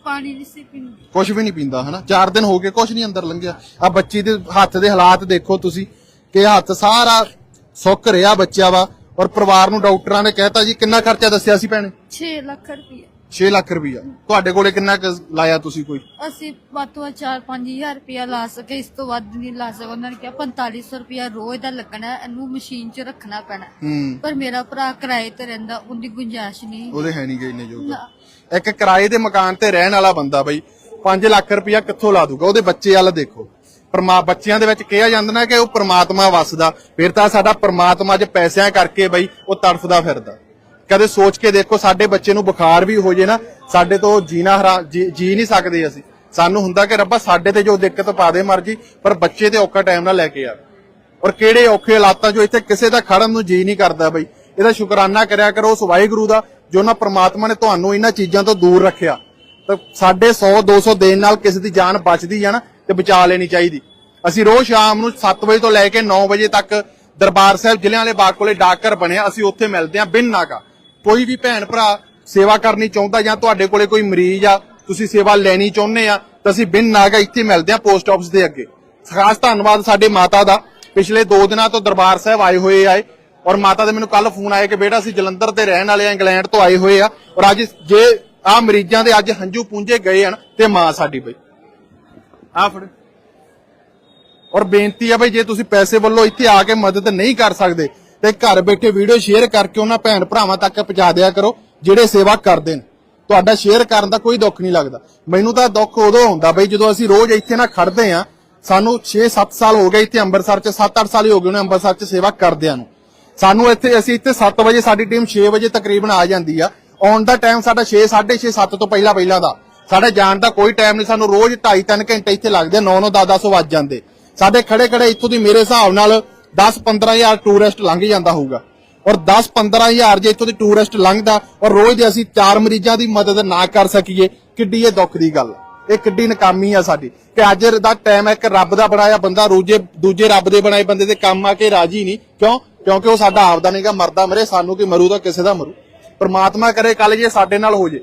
ਪਾਣੀ ਨਹੀਂ ਸੀ ਪੀਂਦੀ। ਕੁਝ ਵੀ ਨਹੀਂ ਪੀਂਦਾ ਹਨਾ? 4 ਦਿਨ ਹੋ ਗਏ ਕੁਝ ਨਹੀਂ ਅੰਦਰ ਲੰਘਿਆ। ਆ ਬੱਚੀ ਦੇ ਹੱਥ ਦੇ ਹਾਲਾਤ ਦੇਖੋ ਤੁਸੀਂ ਕਿ ਹੱਥ ਸਾਰਾ ਸੁੱਕ ਰਿਹਾ ਬੱਚਾ ਵਾ ਔਰ ਪਰਿਵਾਰ ਨੂੰ ਡਾਕਟਰਾਂ ਨੇ ਕਹਿਤਾ ਜੀ ਕਿੰਨਾ ਖਰਚਾ ਦੱਸਿਆ ਸੀ ਭੈਣੇ? 6 ਲੱਖ ਰੁਪਏ 6 ਲੱਖ ਰੁਪਈਆ। ਤੁਹਾਡੇ ਕੋਲੇ ਕਿੰਨਾ ਕੁ ਲਾਇਆ ਤੁਸੀਂ ਕੋਈ? ਅਸੀਂ ਵੱਧ ਤੋਂ ਵੱਧ 4-5000 ਰੁਪਇਆ ਲਾ ਸਕੇ ਇਸ ਤੋਂ ਵੱਧ ਨਹੀਂ ਲਾ ਸਕੇ। ਉਹਨਾਂ ਨੇ ਕਿਹਾ 4500 ਰੁਪਇਆ ਰੋਜ਼ ਦਾ ਲੱਗਣਾ ਇਹਨੂੰ ਮਸ਼ੀਨ 'ਚ ਰੱਖਣਾ ਪੈਣਾ। ਪਰ ਮੇਰਾ ਭਰਾ ਕਿਰਾਏ ਤੇ ਰਹਿੰਦਾ ਉਹਦੀ ਗੁੰਜਾਇਸ਼ ਨਹੀਂ। ਉਹਦੇ ਹੈ ਨਹੀਂ ਗਏ ਇੰਨੇ ਜੋਗ। ਇੱਕ ਕਿਰਾਏ ਦੇ ਮਕਾਨ ਤੇ ਰਹਿਣ ਵਾਲਾ ਬੰਦਾ ਬਈ 5 ਲੱਖ ਰੁਪਈਆ ਕਿੱਥੋਂ ਲਾ ਦੂਗਾ? ਉਹਦੇ ਬੱਚੇ ਵਾਲਾ ਦੇਖੋ। ਪਰਮਾ, ਬੱਚਿਆਂ ਦੇ ਵਿੱਚ ਕਿਹਾ ਜਾਂਦਾ ਨਾ ਕਿ ਉਹ ਪ੍ਰਮਾਤਮਾ ਵਸਦਾ। ਫਿਰ ਤਾਂ ਸਾਡਾ ਪ੍ਰਮਾਤਮਾ 'ਚ ਪੈਸਿਆਂ ਕਰਕੇ ਬਈ ਉਹ ਤੜਫਦਾ ਫਿਰਦਾ। ਕਦੇ ਸੋਚ ਕੇ ਦੇਖੋ, ਸਾਡੇ ਬੱਚੇ ਨੂੰ ਬੁਖਾਰ ਵੀ ਹੋ ਜੇ ਨਾ, ਸਾਡੇ ਤੋਂ ਜੀਣਾ ਹਰਾ, ਜੀ ਨਹੀਂ ਸਕਦੇ ਅਸੀਂ। ਸਾਨੂੰ ਹੁੰਦਾ ਕਿ ਰੱਬਾ ਸਾਡੇ ਤੇ ਜੋ ਦਿੱਕਤ ਪਾ ਦੇ ਮਰਜ਼ੀ, ਪਰ ਬੱਚੇ ਤੇ ਔਖਾ ਟਾਈਮ ਨਾਲ ਲੈ ਕੇ ਆ। ਔਰ ਕਿਹੜੇ ਔਖੇ ਹਾਲਾਤਾਂ 'ਚੋਂ ਇੱਥੇ ਕਿਸੇ ਦਾ ਖੜਨ ਨੂੰ ਜੀ ਨਹੀਂ ਕਰਦਾ ਬਈ। ਇਹਦਾ ਸ਼ੁਕਰਾਨਾ ਕਰਿਆ ਕਰੋ, ਉਸ ਵਾਹਿਗੁਰੂ ਦਾ, ਜੋ ਨਾ ਪ੍ਰਮਾਤਮਾ ਨੇ ਤੁਹਾਨੂੰ ਇਹਨਾਂ ਚੀਜ਼ਾਂ ਤੋਂ ਦੂਰ ਰੱਖਿਆ। ਤਾਂ ਸਾਡੇ 100 200 ਦੇਣ ਨਾਲ ਕਿਸੇ ਦੀ ਜਾਨ ਬਚਦੀ ਹੈ ਨਾ ਤੇ ਬਚਾ ਲੈਣੀ ਚਾਹੀਦੀ। ਅਸੀਂ ਰੋਜ਼ ਸ਼ਾਮ ਨੂੰ 7 ਵਜੇ ਤੋਂ ਲੈ ਕੇ 9 ਵਜੇ ਤੱਕ ਦਰਬਾਰ ਸਾਹਿਬ ਜ਼ਿਲ੍ਹਿਆਂ ਵਾਲੇ ਬਾਗ ਕੋਲੇ ਡਾਕਘਰ ਬਣਿਆ ਅਸੀਂ ਉੱਥੇ ਮਿਲਦੇ ਹਾਂ ਬਿਨ ਨਾਗਾ। ਕੋਈ ਵੀ ਭੈਣ ਭਰਾ ਸੇਵਾ ਕਰਨੀ ਚਾਹੁੰਦਾ ਜਾਂ ਤੁਹਾਡੇ ਕੋਲੇ ਕੋਈ ਮਰੀਜ਼ ਆ, ਤੁਸੀਂ ਸੇਵਾ ਲੈਣੀ ਚਾਹੁੰਦੇ ਆ ਤਾਂ ਅਸੀਂ ਬਿਨ ਨਾਗਾ ਇੱਥੇ ਮਿਲਦੇ ਹਾਂ ਪੋਸਟ ਆਫਿਸ ਦੇ ਅੱਗੇ। ਖਾਸ ਧੰਨਵਾਦ ਸਾਡੇ ਮਾਤਾ ਦਾ। ਪਿਛਲੇ 2 ਦਿਨਾਂ ਤੋਂ ਦਰਬਾਰ ਸਾਹਿਬ ਆਏ ਹੋਏ ਆਏ। ਔਰ ਮਾਤਾ ਦੇ ਮੈਨੂੰ ਕੱਲ ਫੋਨ ਆਇਆ ਕਿ ਬੇਟਾ, ਅਸੀਂ ਜਲੰਧਰ ਦੇ ਰਹਿਣ ਵਾਲੇ ਆ ਇੰਗਲੈਂਡ ਤੋਂ ਆਏ ਹੋਏ ਆ ਔਰ ਅੱਜ ਜੇ ਆ ਮਰੀਜ਼ਾਂ ਦੇ ਅੱਜ ਹੰਝੂ ਪੂੰਝੇ ਗਏ ਹਨ ਤੇ ਮਾਂ ਸਾਡੀ ਬਈ ਆ ਫੜ। ਔਰ ਬੇਨਤੀ ਆ ਬਈ, ਜੇ ਤੁਸੀਂ ਪੈਸੇ ਵੱਲੋਂ ਇੱਥੇ ਆ ਕੇ ਮਦਦ ਨਹੀਂ ਕਰ ਸਕਦੇ ਤੇ ਘਰ ਬੈਠੇ ਵੀਡੀਓ ਸ਼ੇਅਰ ਕਰਕੇ ਉਹਨਾਂ ਭੈਣ ਭਰਾਵਾਂ ਤੱਕ ਪਹੁੰਚਾ ਦਿਆ ਕਰੋ, ਜਿਹੜੇ ਸੇਵਾ ਕਰਦੇ ਨੇ। ਤੁਹਾਡਾ ਸ਼ੇਅਰ ਕਰਨ ਦਾ ਕੋਈ ਦੁੱਖ ਨਹੀਂ ਲੱਗਦਾ। ਮੈਨੂੰ ਤਾਂ ਦੁੱਖ ਉਦੋਂ ਹੁੰਦਾ ਬਈ, ਜਦੋਂ ਅਸੀਂ ਰੋਜ਼ ਇੱਥੇ ਨਾ ਖੜਦੇ ਆ ਸਾਨੂੰ 6-7 ਸਾਲ ਹੋ ਗਏ ਇੱਥੇ ਅੰਮ੍ਰਿਤਸਰ 'ਚ 7-8 ਸਾਲ ਹੋ ਗਏ ਉਹਨੇ ਅੰਮ੍ਰਿਤਸਰ 'ਚ ਸੇਵਾ ਕਰਦਿਆਂ ਨੂੰ। ਸਾਨੂੰ ਇੱਥੇ, ਅਸੀਂ ਇੱਥੇ 7 ਵਜੇ ਸਾਡੀ ਟੀਮ 6 ਵਜੇ ਤਕਰੀਬਨ ਆ ਜਾਂਦੀ ਆ। ਆਉਣ ਦਾ ਟਾਈਮ ਸਾਡਾ 6 6:30 7 ਤੋਂ ਪਹਿਲਾਂ ਪਹਿਲਾਂ ਦਾ। ਸਾਡੇ ਜਾਣ ਦਾ ਕੋਈ ਟਾਈਮ ਨਹੀਂ, ਸਾਨੂੰ ਰੋਜ਼ 2.5-3 ਘੰਟੇ ਇੱਥੇ ਲੱਗਦੇ 9-9 10-10 ਵੱਜ ਜਾਂਦੇ। ਸਾਡੇ ਖੜੇ ਖੜੇ ਇੱਥੋਂ ਦੀ ਮੇਰੇ ਹਿਸਾਬ ਨਾਲ 10-15 ਟੂਰਿਸਟ ਲੰਘ ਜਾਂਦਾ ਹੋਊਗਾ। ਔਰ 10-15 ਜੇ ਇੱਥੋਂ ਦੀ ਟੂਰਿਸਟ ਲੰਘਦਾ, ਔਰ ਰੋਜ਼ ਦੇ ਅਸੀਂ ਚਾਰ ਮਰੀਜ਼ਾਂ ਦੀ ਮਦਦ ਨਾ ਕਰ ਸਕੀਏ, ਕਿੱਡੀ ਇਹ ਦੁੱਖ ਦੀ ਗੱਲ ਇਹ ਕਿੱਡੀ ਨਕਾਮੀ ਆ ਸਾਡੀ। ਕਿ ਅੱਜ ਦਾ ਟਾਈਮ ਹੈ ਕਿ ਰੱਬ ਦਾ ਬਣਾਇਆ ਬੰਦਾ, ਰੋਜੇ, ਦੂਜੇ ਰੱਬ ਦੇ ਬਣਾਏ ਬੰਦੇ ਦੇ ਕੰਮ ਆ ਕੇ ਰਾਜੀ ਨਹੀਂ। ਕਿਉਂ? ਕਿਉਂਕਿ ਉਹ ਸਾਡਾ ਆਪਦਾ ਨਹੀਂਗਾ, ਮਰਦਾ ਮਰੇ, ਸਾਨੂੰ ਕੀ ਮਰੂ ਤਾਂ ਕਿਸੇ ਦਾ ਮਰੂ। ਪਰਮਾਤਮਾ ਕਰੇ ਕੱਲ ਜੇ ਸਾਡੇ ਨਾਲ ਹੋ ਜੇ।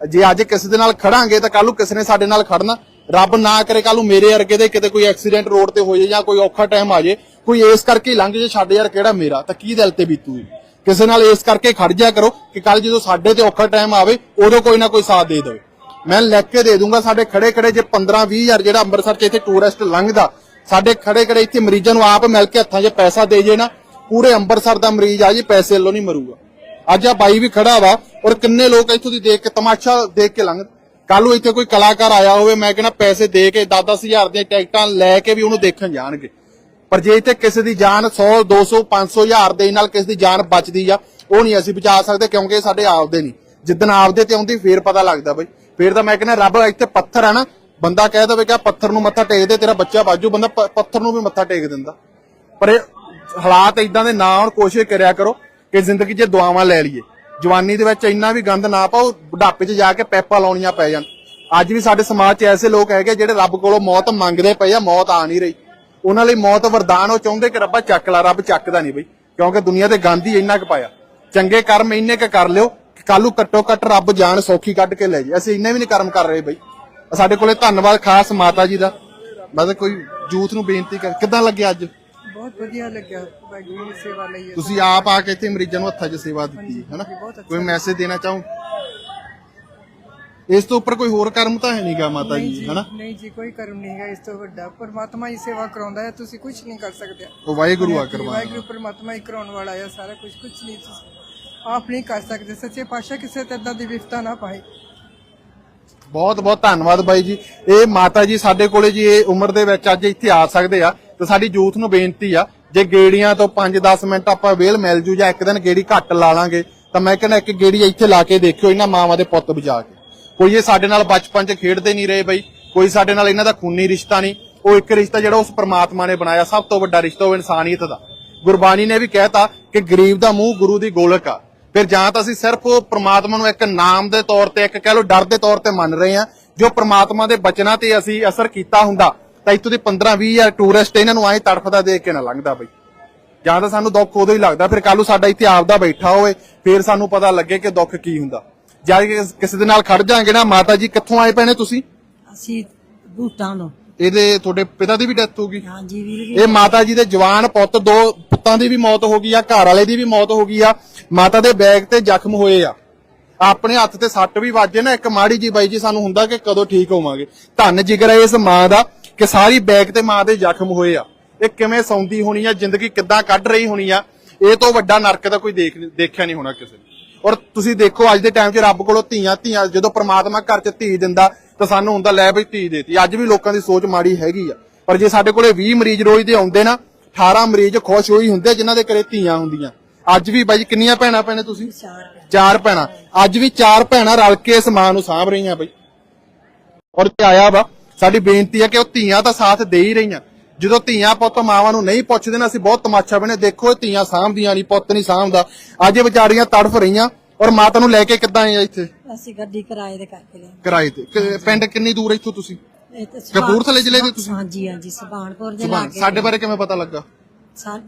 ਜੇ ਅੱਜ ਕਿਸੇ ਦੇ ਨਾਲ ਖੜਾਂਗੇ ਤਾਂ ਕੱਲ ਨੂੰ ਕਿਸੇ ਨੇ ਸਾਡੇ ਨਾਲ ਖੜਨਾ। ਰੱਬ ਨਾ ਕਰੇ ਕੱਲ ਨੂੰ ਮੇਰੇ ਵਰਗੇ ਦੇ ਕਿਤੇ ਕੋਈ ਐਕਸੀਡੈਂਟ ਰੋਡ ਤੇ ਹੋ ਜਾਏ ਜਾਂ ਕੋਈ ਔਖਾ ਟਾਈਮ ਆ ਜੇ, ਕੋਈ ਇਸ ਕਰਕੇ ਲੰਘ ਜੇ ਛੱਡ ਯਾਰ ਕਿਹੜਾ ਮੇਰਾ, ਤਾਂ ਕੀ ਦਿਲ ਤੇ ਬੀਤੂ ਕਿਸੇ ਨਾਲ ਇਸ ਕਰਕੇ ਖੜ ਜਾ ਕਰੋ ਕਿ ਕੱਲ ਜਦੋਂ ਸਾਡੇ ਤੇ ਔਖਾ ਟਾਈਮ ਆਵੇ, ਉਦੋਂ ਕੋਈ ਨਾ ਕੋਈ ਸਾਥ ਦੇ ਦੇਵੇ। ਮੈਂ ਲੈ ਕੇ ਦੇ ਦੂੰਗਾ, ਸਾਡੇ ਖੜੇ ਖੜੇ ਜੇ 15 20 ਹਜ਼ਾਰ ਜਿਹੜਾ ਅੰਮ੍ਰਿਤਸਰ ਚ ਇੱਥੇ ਟੂਰਿਸਟ ਲੰਘਦਾ, ਸਾਡੇ ਖੜੇ ਖੜੇ ਇੱਥੇ ਮਰੀਜ਼ਾਂ ਨੂੰ ਆਪ ਮਿਲ ਕੇ ਹੱਥਾਂ 'ਚ ਪੈਸਾ ਦੇ ਜੇ ਨਾ, ਪੂਰੇ ਅੰਮ੍ਰਿਤਸਰ ਦਾ ਮਰੀਜ਼ ਆ ਜੀ ਪੈਸੇ ਵੱਲੋਂ ਨਹੀਂ ਮਰੂਗਾ। ਅੱਜ ਆ ਬਾਈ ਵੀ ਖੜਾ ਵਾ ਔਰ ਕਿੰਨੇ ਲੋਕ ਇੱਥੋਂ ਦੀ ਦੇਖ ਕੇ ਤਮਾਸ਼ਾ ਦੇਖ ਕੇ ਲੰਘ ਕੱਲ ਨੂੰ ਇੱਥੇ ਕੋਈ ਕਲਾਕਾਰ ਆਇਆ ਹੋਵੇ, ਮੈਂ ਕਹਿੰਦਾ ਪੈਸੇ ਦੇ ਕੇ 10-10 ਹਜ਼ਾਰ ਦੀਆਂ ਟਿਕਟਾਂ ਲੈ ਕੇ ਵੀ ਉਹਨੂੰ ਦੇਖਣ ਜਾਣਗੇ। ਪਰ ਜੇ ਇੱਥੇ ਕਿਸੇ ਦੀ ਜਾਨ 100 200 500 ਹਜ਼ਾਰ ਦੇ ਨਾਲ ਕਿਸੇ ਦੀ ਜਾਨ ਬਚਦੀ ਆ, ਉਹ ਨਹੀਂ ਅਸੀਂ ਬਚਾ ਸਕਦੇ ਕਿਉਂਕਿ ਸਾਡੇ ਆਪਦੇ ਨਹੀਂ। ਜਿੱਦਣ ਆਪਦੇ ਤੇ ਆਉਂਦੀ, ਫੇਰ ਪਤਾ ਲੱਗਦਾ ਬਈ। ਫੇਰ ਤਾਂ ਮੈਂ ਕਹਿੰਦਾ ਰੱਬ ਇੱਥੇ ਪੱਥਰ ਆ ਨਾ, ਬੰਦਾ ਕਹਿ ਦਵੇ ਕਿ ਪੱਥਰ ਨੂੰ ਮੱਥਾ ਟੇਕ ਦੇ, ਤੇਰਾ ਬੱਚਾ ਬਾਜੂ ਬੰਦਾ ਪੱਥਰ ਨੂੰ ਵੀ ਮੱਥਾ ਟੇਕ ਦਿੰਦਾ। ਪਰ ਇਹ ਹਾਲਾਤ ਇਦਾਂ ਦੇ ਨਾ ਹੋਣ, ਕੋਸ਼ਿਸ਼ ਕਰਿਆ ਕਰੋ। ਕਿ ਜ਼ਿੰਦਗੀ 'ਚ ਦੁਆਵਾਂ ਲੈ ਲਈਏ। ਜਵਾਨੀ ਦੇ ਵਿੱਚ ਇੰਨਾ ਵੀ ਗੰਦ ਨਾ ਪਾਓ, ਬੁਢਾਪੇ 'ਚ ਜਾ ਕੇ ਪੈਪਾਂ ਲਾਉਣੀਆਂ ਪੈ ਜਾਣ। ਅੱਜ ਵੀ ਸਾਡੇ ਸਮਾਜ 'ਚ ਐਸੇ ਲੋਕ ਹੈਗੇ ਜਿਹੜੇ ਰੱਬ ਕੋਲੋਂ ਮੌਤ ਮੰਗਦੇ ਪਏ ਆ, ਮੌਤ ਆ ਨਹੀਂ ਰਹੀ। ਉਹਨਾਂ ਲਈ ਮੌਤ ਵਰਦਾਨ, ਉਹ ਚਾਹੁੰਦੇ ਕਿ ਰੱਬਾ ਚੱਕ ਲਾ, ਰੱਬ ਚੱਕਦਾ ਨਹੀਂ ਬਈ, ਕਿਉਂਕਿ ਦੁਨੀਆ ਤੇ ਗੰਦ ਹੀ ਇੰਨਾ ਕੁ ਪਾਇਆ। ਚੰਗੇ ਕਰਮ ਇੰਨੇ ਕੁ ਕਰ ਲਿਓ ਕਿ ਕੱਲੂ ਘੱਟੋ ਘੱਟ ਰੱਬ ਜਾਨ ਸੌਖੀ ਕੱਢ ਕੇ ਲੈ ਜੇ। ਅਸੀਂ ਇੰਨੇ ਵੀ ਨਹੀਂ ਕਰਮ ਕਰ ਰਹੇ ਬਈ। ਸਾਡੇ ਕੋਲੇ ਧੰਨਵਾਦ ਖਾਸ ਮਾਤਾ ਜੀ ਦਾ। ਮੈਂ ਤਾਂ ਕੋਈ ਜੂਥ ਨੂੰ ਬੇਨਤੀ ਕਰ ਕਿੱਦਾਂ ਲੱਗਿਆ ਅੱਜ? ਬਹੁਤ ਵਧੀਆ ਲੱਗਿਆ। ਵਾਹਿਗੁਰੂ ਦੀ ਸੇਵਾ ਲਈ ਤੁਸੀਂ ਆਪ ਆ ਕੇ ਇੱਥੇ ਮਰੀਜ਼ਾਂ ਨੂੰ ਹੱਥਾਂ 'ਚ ਸੇਵਾ ਦਿੱਤੀ ਹੈ ਬਹੁਤ ਅੱਛਾ। ਕੋਈ ਮੈਸੇਜ ਦੇਣਾ ਚਾਹੋ? ਇਸ ਤੋਂ ਉੱਪਰ ਕੋਈ ਹੋਰ ਕਰਮ ਤਾਂ ਹੈ ਨਹੀਂਗਾ ਮਾਤਾ ਨਹੀਂ ਜੀ ਜੀ ਹਨਾ? ਨਹੀਂ ਜੀ ਕੋਈ ਕਰਮ ਨਹੀਂ ਹੈ ਇਸ ਤੋਂ ਵੱਡਾ। ਪਰਮਾਤਮਾ ਹੀ ਸੇਵਾ ਕਰਾਉਂਦਾ ਹੈ ਤੁਸੀਂ ਕੁਝ ਨਹੀਂ ਕਰ ਸਕਦੇ। ਉਹ ਵਾਹਿਗੁਰੂ ਆ ਕਰਵਾਉਣਾ ਵਾਹਿਗੁਰੂ ਪਰਮਾਤਮਾ ਹੀ ਕਰਾਉਣ ਵਾਲਾ ਹੈ ਸਾਰਾ ਕੁਝ ਕੁਝ ਨਹੀਂ ਤੁਸੀਂ ਆਪ ਨਹੀਂ ਕਰ ਸਕਦੇ। ਸੱਚੇ ਪਾਤਸ਼ਾਹ ਕਿਸੇ ਤੇ ਏਦਾਂ ਦੀ ਵਿਫਤਾ ਨਾ ਪਾਏ। ਬਹੁਤ ਬਹੁਤ ਧੰਨਵਾਦ ਬਾਈ ਜੀ। ਇਹ ਮਾਤਾ ਜੀ ਸਾਡੇ ਕੋਲੇ ਜੀ ਇਹ ਉਮਰ ਦੇ ਵਿੱਚ ਅੱਜ ਇੱਥੇ ਆ ਸਕਦੇ ਆ। ਤੇ ਸਾਡੀ ਯੂਥ ਨੂੰ ਬੇਨਤੀ ਆ, ਜੇ ਗੇੜੀਆਂ ਤੋਂ 5-10 ਮਿੰਟ ਆਪਾਂ ਵੇਲ ਮਿਲ ਜੂ ਜਾਂ ਇੱਕ ਦਿਨ ਗੇੜੀ ਘੱਟ ਲਾ ਲਾਂਗੇ, ਤਾਂ ਮੈਂ ਕਹਿੰਦਾ ਇੱਕ ਗੇੜੀ ਇੱਥੇ ਲਾ ਕੇ ਦੇਖਿਓ ਇਹਨਾਂ ਮਾਵਾਂ ਦੇ ਪੁੱਤ ਬਜਾ ਕੇ। ਕੋਈ ਇਹ ਸਾਡੇ ਨਾਲ ਬਚਪਨ 'ਚ ਖੇਡਦੇ ਨਹੀਂ ਰਹੇ ਬਈ, ਕੋਈ ਸਾਡੇ ਨਾਲ ਇਹਨਾਂ ਦਾ ਖੂਨੀ ਰਿਸ਼ਤਾ ਨਹੀਂ। ਉਹ ਇੱਕ ਰਿਸ਼ਤਾ ਜਿਹੜਾ ਉਸ ਪ੍ਰਮਾਤਮਾ ਨੇ ਬਣਾਇਆ, ਸਭ ਤੋਂ ਵੱਡਾ ਰਿਸ਼ਤਾ ਉਹ ਇਨਸਾਨੀਅਤ ਦਾ। ਗੁਰਬਾਣੀ ਨੇ ਵੀ ਕਹਿਤਾ ਕਿ ਗਰੀਬ ਦਾ ਮੂੰਹ ਗੁਰੂ ਦੀ ਗੋਲਕ ਆ। ਫਿਰ ਜਾਂ ਤਾਂ ਅਸੀਂ ਸਿਰਫ ਉਹ ਪ੍ਰਮਾਤਮਾ ਨੂੰ ਇੱਕ ਨਾਮ ਦੇ ਤੌਰ ਤੇ, ਇੱਕ ਕਹਿ ਲਓ ਡਰ ਦੇ ਤੌਰ ਤੇ ਮੰਨ ਰਹੇ ਹਾਂ, ਜੋ ਪ੍ਰਮਾਤਮਾ ਦੇ ਬਚਨਾਂ ਤੇ ਅਸੀਂ ਅਸਰ ਕੀਤਾ ਹੁੰਦਾ ਤਾਂ ਇੱਥੋਂ ਦੇ 15-20 ਹਜ਼ਾਰ ਟੂਰਿਸਟ ਇਹਨਾਂ ਨੂੰ ਐਂ ਤੜਫਦਾ ਦੇਖ ਕੇ ਨਾ ਲੰਘਦਾ ਬਈ। ਜਾਂ ਤਾਂ ਸਾਨੂੰ ਦੁੱਖ ਉਦੋਂ ਹੀ ਲੱਗਦਾ ਫਿਰ ਕੱਲ ਨੂੰ ਸਾਡਾ ਇੱਥੇ ਆਪਦਾ ਬੈਠਾ ਹੋਵੇ ਫਿਰ ਸਾਨੂੰ ਪਤਾ ਲੱਗੇ ਕਿ ਦੁੱਖ ਕੀ ਹੁੰਦਾ। ਜਦ ਕਿ ਕਿਸੇ ਦੇ ਨਾਲ ਖੜ ਜਾਾਂਗੇ ਨਾ ਮਾਤਾ ਜੀ ਕਿੱਥੋਂ ਆਏ ਪੈਣੇ ਤੁਸੀਂ? ਅਸੀਂ ਬੂਟਾਂ ਤੋਂ। ਇਹਦੇ ਤੁਹਾਡੇ ਪਿਤਾ ਦੀ ਵੀ ਡੈਥ ਹੋ ਗਈ। ਹਾਂਜੀ ਵੀਰ ਜੀ। ਇਹ ਮਾਤਾ ਜੀ ਦੇ ਜਵਾਨ ਪੁੱਤ ਦੋ ਪੁੱਤਾਂ ਦੀ ਵੀ ਮੌਤ ਹੋ ਗਈ ਆ ਘਰ ਵਾਲੇ ਦੀ ਵੀ ਮੌਤ ਹੋ ਗਈ ਆ ਮਾਤਾ ਦੇ ਬੈਗ ਤੇ ਜ਼ਖਮ ਹੋਏ ਆ। ਆਪਣੇ ਹੱਥ ਤੇ ਸੱਟ ਵੀ ਵੱਜੇ ਨਾ ਇੱਕ ਮਾੜੀ ਜੀ ਬਾਈ ਜੀ ਸਾਨੂੰ ਹੁੰਦਾ ਕਿ ਕਦੋਂ ਠੀਕ ਹੋਵਾਂਗੇ। ਧੰਨ ਜਿਗਰ ਹੈ ਇਸ ਮਾਂ ਦਾ। ਕਿ ਸਾਰੀ ਬੈਗ ਤੇ ਮਾਂ ਦੇ ਜ਼ਖਮ ਹੋਏ ਆ। ਇਹ ਕਿਵੇਂ ਸੌਂਦੀ ਹੋਣੀ ਆ ਜ਼ਿੰਦਗੀ ਕਿੱਦਾਂ ਕੱਢ ਰਹੀ ਹੋਣੀ ਆ ਇਹ ਤੋਂ ਵੱਡਾ ਨਰਕ ਦਾ ਕੋਈ ਦੇਖ ਦੇਖਿਆ ਨਹੀਂ ਹੋਣਾ ਕਿਸੇ ਨੇ। ਔਰ ਤੁਸੀਂ ਦੇਖੋ ਅੱਜ ਦੇ ਟਾਈਮ 'ਚ ਰੱਬ ਕੋਲੋਂ ਧੀਆਂ ਧੀਆਂ ਜਦੋਂ ਪ੍ਰਮਾਤਮਾ ਘਰ 'ਚ ਧੀ ਦਿੰਦਾ ਤਾਂ ਸਾਨੂੰ ਹੁੰਦਾ ਲੈ ਬਈ ਧੀ ਦੇਤੀ। ਅੱਜ ਵੀ ਲੋਕਾਂ ਦੀ ਸੋਚ ਮਾੜੀ ਹੈਗੀ ਆ। ਪਰ ਜੇ ਸਾਡੇ ਕੋਲੇ 20 ਮਰੀਜ਼ ਰੋਜ਼ ਦੇ ਆਉਂਦੇ ਨਾ 18 ਮਰੀਜ਼ ਖੁਸ਼ ਹੋਈ ਹੁੰਦੇ ਜਿਨ੍ਹਾਂ ਦੇ ਘਰੇ ਧੀਆਂ ਹੁੰਦੀਆਂ। ਅੱਜ ਵੀ ਬਾਈ ਕਿੰਨੀਆਂ ਭੈਣਾਂ ਭੈਣੇ ਤੁਸੀਂ? ਚਾਰ ਭੈਣਾਂ। ਅੱਜ ਵੀ ਚਾਰ ਭੈਣਾਂ ਰਲ ਕੇ ਇਸ ਮਾਂ ਨੂੰ ਸਾਂਭ ਰਹੀਆਂ ਬਈ। ਔਰ ਤੇ ਆਇਆ ਵਾ ਸਾਡੀ ਬੇਨਤੀ ਹੈ ਕਿ ਉਹ ਧੀਆਂ ਤਾਂ ਸਾਥ ਦੇ ਹੀ ਰਹੀਆਂ। ਜਦੋਂ ਧੀਆਂ ਪੁੱਤ ਮਾਵਾਂ ਨੂੰ ਨਹੀਂ ਪੁੱਛਦੇ ਨਾ ਅਸੀਂ ਬਹੁਤ ਤਮਾਸ਼ਾ ਬਣੇ ਦੇਖੋ ਇਹ ਧੀਆਂ ਸਾਂਭਦੀਆਂ ਨਹੀਂ ਪੁੱਤ ਨਹੀਂ ਸਾਂਭਦਾ। ਅੱਜ ਇਹ ਵਿਚਾਰੀਆਂ ਤੜਫ ਰਹੀਆਂ। ਔਰ ਮਾਤਾ ਨੂੰ ਲੈ ਕੇ ਕਿੱਦਾਂ ਆਏ ਆ ਇੱਥੇ? ਅਸੀਂ ਗੱਡੀ ਕਿਰਾਏ ਦੇ ਕਰਕੇ ਲਿਆ ਕਿਰਾਏ ਤੇ। ਕਿ- ਪਿੰਡ ਕਿੰਨੀ ਦੂਰ ਇੱਥੋਂ ਤੁਸੀਂ? ਇਹ ਤੇ ਸੁਭਾਨ- ਕਪੂਰਥਲੇ ਜ਼ਿਲ੍ਹੇ ਦੇ ਤੁਸੀਂ? ਹਾਂਜੀ ਹਾਂਜੀ ਸੁਭਾਨਪੁਰ ਦੇ ਲਾਗੇ। ਸਾਡੇ ਬਾਰੇ ਕਿਵੇਂ ਪਤਾ ਲੱਗਾ? ਸਾ-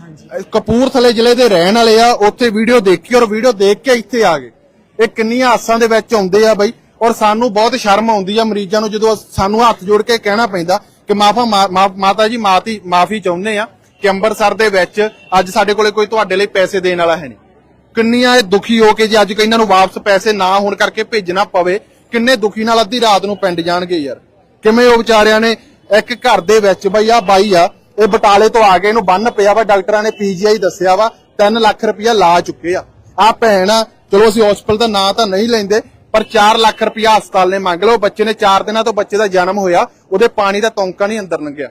ਹਾਂਜੀ। ਅਹ ਕਪੂਰਥਲੇ ਜ਼ਿਲ੍ਹੇ ਦੇ ਰਹਿਣ ਵਾਲੇ ਆ। ਉੱਥੇ ਵੀਡੀਓ ਦੇਖੀ ਔਰ ਵੀਡੀਓ ਦੇਖ ਕੇ ਇੱਥੇ ਆ ਗਏ। ਇਹ ਕਿੰਨੀਆਂ ਆਸਾਂ ਦੇ ਵਿੱਚ ਆਉਂਦੇ ਆ ਬਈ। ਔਰ ਸਾਨੂੰ ਬਹੁਤ ਸ਼ਰਮ ਆਉਂਦੀ ਆ ਮਰੀਜ਼ਾਂ ਨੂੰ ਜਦੋਂ ਸਾਨੂੰ ਹੱਥ ਜੋੜ ਕੇ ਕਹਿਣਾ ਪੈਂਦਾ ਕਿ ਮਾਫਾ ਮਾਤਾ ਜੀ ਮਾਤੀ ਮਾਫੀ ਚਾਹੁੰਦੇ ਆ ਕਿ ਅੰਮ੍ਰਿਤਸਰ ਦੇ ਵਿੱਚ ਅੱਜ ਸਾਡੇ ਕੋਲੇ ਕੋਈ ਤੁਹਾਡੇ ਲਈ ਪੈਸੇ ਦੇਣ ਵਾਲਾ ਹੈ ਨਹੀਂ। ਕਿੰਨੀਆਂ ਇਹ ਦੁਖੀ ਹੋ ਕੇ ਜੇ ਅੱਜ ਇਹਨਾਂ ਨੂੰ ਵਾਪਸ ਪੈਸੇ ਨਾ ਹੋਣ ਕਰਕੇ ਭੇਜਣਾ ਪਵੇ, ਕਿੰਨੇ ਦੁਖੀ ਨਾਲ ਅੱਧੀ ਰਾਤ ਨੂੰ ਪਿੰਡ ਜਾਣਗੇ ਯਾਰ। ਕਿਵੇਂ ਉਹ ਵਿਚਾਰਿਆਂ ਨੇ ਇੱਕ ਘਰ ਦੇ ਵਿੱਚ ਬਈ ਆ ਬਾਈ ਆ, ਇਹ ਬਟਾਲੇ ਤੋਂ ਆ ਕੇ ਇਹਨੂੰ ਬੰਨ ਪਿਆ ਵਾ, ਡਾਕਟਰਾਂ ਨੇ ਪੀਜੀਆਈ ਦੱਸਿਆ ਵਾ 3 ਲੱਖ ਰੁਪਇਆ ਲਾ ਚੁੱਕੇ ਆ। ਆ ਭੈਣ ਆ, ਚਲੋ ਅਸੀਂ ਹਸਪੀਟਲ ਦਾ ਨਾਂ ਤਾਂ ਨਹੀਂ ਲੈਂਦੇ ਪਰ 4 ਲੱਖ ਰੁਪਇਆ ਹਸਪਤਾਲ ਨੇ ਮੰਗ ਲਓ। ਬੱਚੇ ਨੇ 4 ਦਿਨਾਂ ਤੋਂ ਬੱਚੇ ਦਾ ਜਨਮ ਹੋਇਆ। ਉਹਦੇ ਪਾਣੀ ਦਾ ਤੌਂਕਾ ਨਹੀਂ ਅੰਦਰ ਲੰਘਿਆ।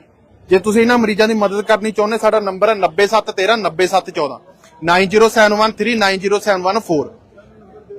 ਜੇ ਤੁਸੀਂ ਇਹਨਾਂ ਮਰੀਜ਼ਾਂ ਦੀ ਮਦਦ ਕਰਨੀ ਚਾਹੁੰਦੇ, ਸਾਡਾ ਨੰਬਰ ਹੈ 9713 90714 9071390714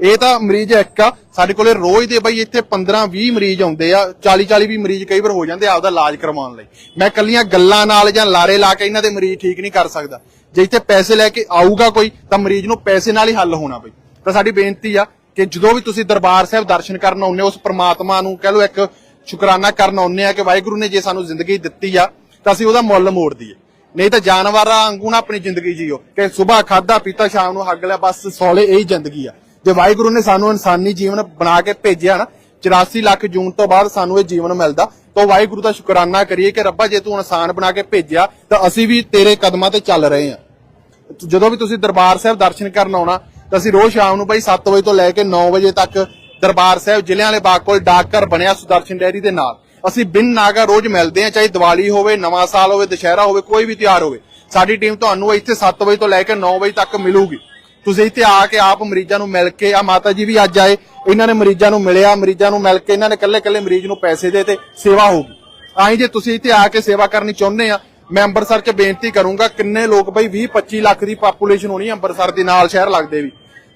ਇਹ ਤਾਂ ਮਰੀਜ਼ ਇੱਕ ਆ। ਸਾਡੇ ਕੋਲੇ ਰੋਜ਼ ਦੇ ਬਈ ਇੱਥੇ 15 20 ਮਰੀਜ਼ ਆਉਂਦੇ ਆ। 40 40 ਵੀ ਮਰੀਜ਼ ਕਈ ਵਾਰ ਹੋ ਜਾਂਦੇ ਆ ਆਪਦਾ ਇਲਾਜ ਕਰਵਾਉਣ ਲਈ। ਮੈਂ ਕੱਲੀਆਂ ਗੱਲਾਂ ਨਾਲ ਜਾਂ ਲਾਰੇ ਲਾ ਕੇ ਇਹਨਾਂ ਦੇ ਮਰੀਜ਼ ਠੀਕ ਨਹੀਂ ਕਰ ਸਕਦਾ। ਜੇ ਇੱਥੇ ਪੈਸੇ ਲੈ ਕੇ ਆਊਗਾ ਕੋਈ, ਤਾਂ ਮਰੀਜ਼ ਨੂੰ ਪੈਸੇ ਨਾਲ ਹੀ ਹੱਲ ਹੋਣਾ ਬਈ। ਤਾਂ ਸਾਡੀ ਬੇਨਤੀ ਆ ਕਿ ਜਦੋਂ ਵੀ ਤੁਸੀਂ ਦਰਬਾਰ ਸਾਹਿਬ ਦਰਸ਼ਨ ਕਰਨ ਆਉਂਦੇ ਹੋ, ਉਸ ਪ੍ਰਮਾਤਮਾ ਨੂੰ ਕਹਿ ਲਓ ਇੱਕ ਸ਼ੁਕਰਾਨਾ ਕਰਨ ਆਉਂਦੇ ਆ ਕਿ ਵਾਹਿਗੁਰੂ ਨੇ ਜੇ ਸਾਨੂੰ ਜ਼ਿੰਦਗੀ ਦਿੱਤੀ ਆ, ਤਾਂ ਅਸੀਂ ਉਹਦਾ ਮੁੱਲ ਮੋੜ ਦਈਏ। ਨਹੀਂ ਤਾਂ ਜਾਨਵਰਾਂ ਵਾਂਗੂ ਨਾ ਆਪਣੀ ਜ਼ਿੰਦਗੀ ਜੀਓ, ਕਿ ਸਵੇਰ ਖਾਦਾ ਪੀਤਾ, ਸ਼ਾਮ ਨੂੰ ਹੱਗ ਲਿਆ, ਬਸ ਸੌਲੇ ਇਹੀ ਜ਼ਿੰਦਗੀ ਆ। ਜੇ ਵਾਹਿਗੁਰੂ ਨੇ ਸਾਨੂੰ ਇਨਸਾਨੀ ਜੀਵਨ ਬਣਾ ਕੇ ਭੇਜਿਆ ਨਾ 84 ਲੱਖ ਜੂਨ ਤੋਂ ਬਾਅਦ ਸਾਨੂੰ ਇਹ ਜੀਵਨ ਮਿਲਦਾ, ਤਾਂ ਵਾਹਿਗੁਰੂ ਦਾ ਸ਼ੁਕਰਾਨਾ ਕਰੀਏ ਕਿ ਰੱਬਾ ਜੇ ਤੂੰ ਇਨਸਾਨ ਬਣਾ ਕੇ ਭੇਜਿਆ, ਤਾਂ ਅਸੀਂ ਵੀ ਤੇਰੇ ਕਦਮਾਂ ਤੇ ਚੱਲ ਰਹੇ ਹਾਂ। ਜਦੋਂ ਵੀ ਤੁਸੀਂ ਦਰਬਾਰ ਸਾਹਿਬ ਦਰਸ਼ਨ ਕਰਨ ਆਉਣਾ ਤਾਂ ਅਸੀਂ ਰੋਜ਼ ਸ਼ਾਮ ਨੂੰ ਬਾਈ 7 ਵਜੇ ਤੋਂ ਲੈ ਕੇ 9 ਵਜੇ ਤੱਕ ਦਰਬਾਰ ਸਾਹਿਬ ਜ਼ਿਲ੍ਹਿਆਂ ਵਾਲੇ ਬਾਗ ਕੋਲ ਡਾਕਘਰ ਬਣਿਆ ਸੁਦਰਸ਼ਨ ਡੈਰੀ ਦੇ ਨਾਲ। ਅਸੀਂ ਬਿਨ ਨਾਗਾ ਰੋਜ਼ ਮਿਲਦੇ ਹਾਂ, ਚਾਹੇ ਦੀਵਾਲੀ ਹੋਵੇ, ਨਵਾਂ ਸਾਲ ਹੋਵੇ, ਦੁਸ਼ਹਿਰਾ ਹੋਵੇ, ਕੋਈ ਵੀ ਤਿਉਹਾਰ ਹੋਵੇ। ਸਾਡੀ ਟੀਮ ਤੁਹਾਨੂੰ ਇੱਥੇ 7 ਵਜੇ ਤੋਂ ਲੈ ਕੇ 9 ਵਜੇ ਤੱਕ ਮਿਲੂਗੀ। ਤੁਸੀਂ ਇੱਥੇ ਆ ਕੇ ਆਪ ਮਰੀਜ਼ਾਂ ਨੂੰ ਮਿਲ ਕੇ, ਆ ਮਾਤਾ ਜੀ ਵੀ ਅੱਜ ਆਏ, ਇਹਨਾਂ ਨੇ ਮਰੀਜ਼ਾਂ ਨੂੰ ਮਿਲਿਆ, ਮਰੀਜ਼ਾਂ ਨੂੰ ਮਿਲ ਕੇ ਇਹਨਾਂ ਨੇ ਕੱਲੇ-ਕੱਲੇ ਮਰੀਜ਼ ਨੂੰ ਪੈਸੇ ਦੇ ਤੇ ਸੇਵਾ ਹੋਊਗੀ ਆਈ ਜੇ ਤੁਸੀਂ ਇੱਥੇ ਆ ਕੇ ਸੇਵਾ ਕਰਨੀ ਚਾਹੁੰਦੇ ਆ ਮੈਂ ਅੰਮ੍ਰਿਤਸਰ 'ਚ ਬੇਨਤੀ ਕਰੂੰਗਾ, ਕਿੰਨੇ ਲੋਕ ਬਈ 20 25 ਲੱਖ ਦੀ ਪਾਪੂਲੇਸ਼ਨ ਹੋਣੀ ਹੈ ਅੰਮ੍ਰਿਤਸਰ ਦੇ ਨਾਲ ਸ਼ਹਿਰ ਲੱਗਦੇ ਵੀ।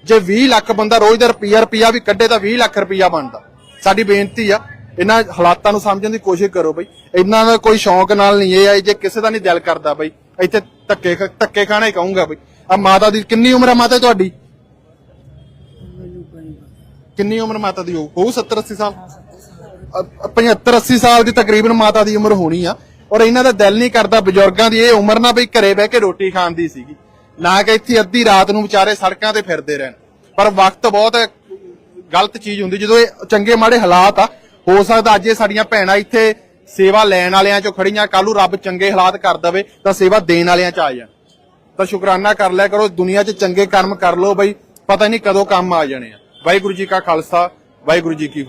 ਜੇ 20 ਲੱਖ ਬੰਦਾ ਰੋਜ਼ ਦਾ ਰੁਪਈਆ ਰੁਪਈਆ ਵੀ ਕੱਢੇ ਤਾਂ 20 ਲੱਖ ਰੁਪਈਆ ਬਣਦਾ। ਸਾਡੀ ਬੇਨਤੀ ਆ, ਇਹਨਾਂ ਹਾਲਾਤਾਂ ਨੂੰ ਸਮਝਣ ਦੀ ਕੋਸ਼ਿਸ਼ ਕਰੋ ਬਈ। ਇਹਨਾਂ ਦਾ ਕੋਈ ਸ਼ੌਂਕ ਨਾਲ ਨਹੀਂ, ਇਹ ਆ ਜੇ ਕਿਸੇ ਦਾ ਨਹੀਂ ਦਿਲ ਕਰਦਾ ਬਈ, ਇੱਥੇ ਧੱਕੇ ਧੱਕੇ ਖਾਣਾ ਹੀ ਕਹੂੰਗਾ ਬਈ। ਆ ਮਾਤਾ ਦੀ ਕਿੰਨੀ ਉਮਰ ਆ ਮਾਤਾ ਤੁਹਾਡੀ? ਕਿੰਨੀ ਉਮਰ ਮਾਤਾ ਦੀ? ਹੋਊ ਹੋਊ 70 80 ਸਾਲ? 75 80 ਸਾਲ ਦੀ ਤਕਰੀਬਨ ਮਾਤਾ ਦੀ ਉਮਰ ਹੋਣੀ ਆ। ਔਰ ਇਹਨਾਂ ਦਾ ਦਿਲ ਨਹੀਂ ਕਰਦਾ ਬਜ਼ੁਰਗਾਂ ਦੀ ਇਹ ਉਮਰ ਨਾ ਬਈ ਘਰੇ ਬਹਿ ਕੇ ਰੋਟੀ ਖਾਣ ਦੀ ਸੀਗੀ। ਨਾ ਕਿ ਇੱਥੇ ਅੱਧੀ ਰਾਤ ਨੂੰ ਵਿਚਾਰੇ ਸੜਕਾਂ ਤੇ ਫਿਰਦੇ ਰਹਿਣ। ਪਰ ਵਕਤ ਬਹੁਤ ਗਲਤ ਚੀਜ਼ ਹੁੰਦੀ, ਜਦੋਂ ਇਹ ਚੰਗੇ ਮਾੜੇ ਹਾਲਾਤ ਆ, ਹੋ ਸਕਦਾ ਅੱਜ ਇਹ ਸਾਡੀਆਂ ਭੈਣਾਂ ਇੱਥੇ ਸੇਵਾ ਲੈਣ ਵਾਲਿਆਂ ਚੋਂ ਖੜੀਆਂ ਕੱਲ੍ਹ ਨੂੰ ਰੱਬ ਚੰਗੇ ਹਾਲਾਤ ਕਰ ਦਵੇ, ਤਾਂ ਸੇਵਾ ਦੇਣ ਵਾਲਿਆਂ ਚ ਆ ਜਾਣ। ਤਾਂ ਸ਼ੁਕਰਾਨਾ ਕਰ ਲਿਆ ਕਰੋ, ਦੁਨੀਆ 'ਚ ਚੰਗੇ ਕਰਮ ਕਰ ਲੋ ਬਈ, ਪਤਾ ਨਹੀਂ ਕਦੋਂ ਕੰਮ ਆ ਜਾਣੇ ਆ। ਵਾਹਿਗੁਰੂ ਜੀ ਕਾ ਖਾਲਸਾ, ਵਾਹਿਗੁਰੂ ਜੀ ਕੀ ਫਤਿਹ।